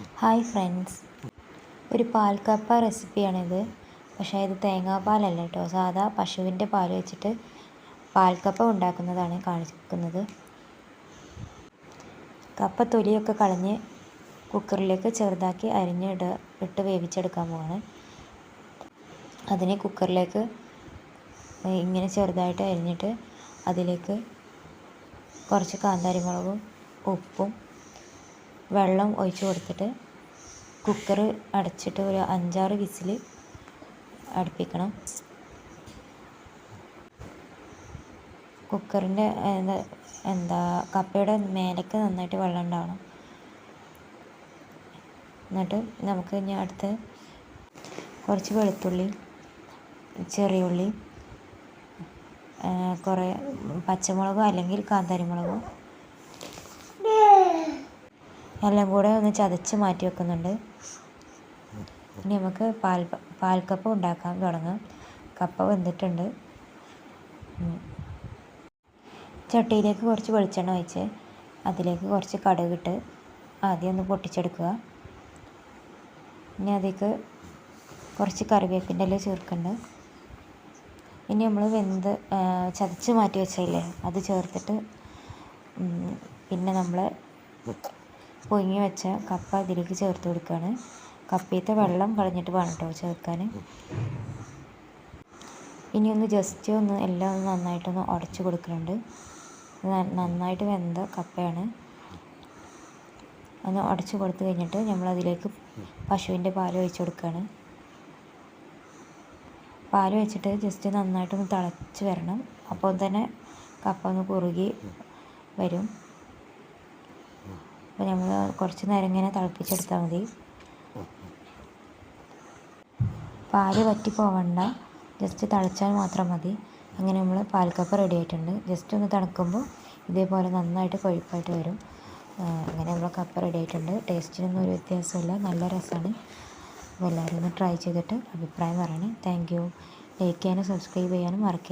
Hi friends. ഒരു പാൽക്കപ്പ റെസിപ്പിയാണിത്. പക്ഷേ ഇത് തേങ്ങാപ്പാലല്ല കേട്ടോ. സാധാ പശുവിന്റെ പാൽ വെച്ചിട്ട് പാൽക്കപ്പ ഉണ്ടാക്കുന്നതാണ് കാണിക്കുന്നത്. കപ്പ തൊലിയൊക്കെ കളഞ്ഞ് കുക്കറിലേക്ക് ചെറുതാക്കി അരിഞ്ഞിട ഇട്ട് വേവിച്ചെടുക്കാൻ പോവാണ്. അതിനെ കുക്കറിലേക്ക് ഇങ്ങനെ ചെറുതായിട്ട് അരിഞ്ഞിട്ട് അതിലേക്ക് കുറച്ച് കാന്താരി മുളകും ഉപ്പും വെള്ളം ഒഴിച്ച് കൊടുത്തിട്ട് കുക്കർ അടച്ചിട്ട് ഒരു അഞ്ചാറ് വിസിൽ അടുപ്പിക്കണം. കുക്കറിന്റെ എന്താ കപ്പയുടെ മേലേക്ക് നന്നായിട്ട് വെള്ളം ഉണ്ടാവണം. എന്നിട്ട് നമുക്ക് ഇനി അടുത്ത് കുറച്ച് വെളുത്തുള്ളി ചെറിയ ഉള്ളി കുറേ പച്ചമുളകോ അല്ലെങ്കിൽ കാന്താരി മുളകോ എല്ലാം കൂടെ ഒന്ന് ചതച്ച് മാറ്റി വെക്കുന്നുണ്ട്. ഇനി നമുക്ക് പാൽ പാൽക്കപ്പ ഉണ്ടാക്കാൻ തുടങ്ങാം. കപ്പ വെന്തിട്ടുണ്ട്. ചട്ടിയിലേക്ക് കുറച്ച് വെളിച്ചെണ്ണ ഒഴിച്ച് അതിലേക്ക് കുറച്ച് കടുകിട്ട് ആദ്യം ഒന്ന് പൊട്ടിച്ചെടുക്കുക. ഇനി അതിലേക്ക് കുറച്ച് കറിവേപ്പിന്റെ ഇല ചേർക്കുന്നുണ്ട്. ഇനി നമ്മൾ വെന്ത് ചതച്ച് മാറ്റി വെച്ചില്ലേ അത് ചേർത്തിട്ട് പിന്നെ നമ്മൾ പൊങ്ങി വെച്ച കപ്പ ഇതിലേക്ക് ചേർത്ത് കൊടുക്കുകയാണ് കപ്പയത്തെ വെള്ളം കളഞ്ഞിട്ട് വേണം കേട്ടോ ചേർക്കാൻ ഇനി ഒന്ന് ജസ്റ്റ് ഒന്ന് എല്ലാം ഒന്ന് നന്നായിട്ടൊന്ന് ഉടച്ച് കൊടുക്കുന്നുണ്ട്. നന്നായിട്ട് വെന്ത കപ്പയാണ്. ഒന്ന് ഉടച്ച് കൊടുത്തു കഴിഞ്ഞിട്ട് നമ്മൾ അതിലേക്ക് പശുവിന്റെ പാൽ ഒഴിച്ച് കൊടുക്കുകയാണ് പാൽ വെച്ചിട്ട് ജസ്റ്റ് നന്നായിട്ടൊന്ന് തിളച്ച് വരണം. അപ്പോൾ തന്നെ കപ്പ ഒന്ന് കുറുകി വരും. അപ്പോൾ നമ്മൾ കുറച്ച് നേരം ഇങ്ങനെ തിളപ്പിച്ചെടുത്താൽ മതി. പാൽ വറ്റി പോവണ്ട. ജസ്റ്റ് തിളച്ചാൽ മാത്രം മതി. അങ്ങനെ നമ്മൾ പാൽക്കപ്പ് റെഡി ആയിട്ടുണ്ട്. ജസ്റ്റ് ഒന്ന് തണുക്കുമ്പോൾ ഇതേപോലെ നന്നായിട്ട് കൊഴുപ്പായിട്ട് വരും. അങ്ങനെ നമ്മൾ കപ്പ് റെഡി ആയിട്ടുണ്ട്. ടേസ്റ്റിനൊന്നും ഒരു വ്യത്യാസമില്ല. നല്ല രസമാണ്. അപ്പോൾ എല്ലാവരും ഒന്ന് ട്രൈ ചെയ്തിട്ട് അഭിപ്രായം പറയണേ. താങ്ക് യു ലൈക്ക് ചെയ്യാനും സബ്സ്ക്രൈബ് ചെയ്യാനും മറക്കരുത്.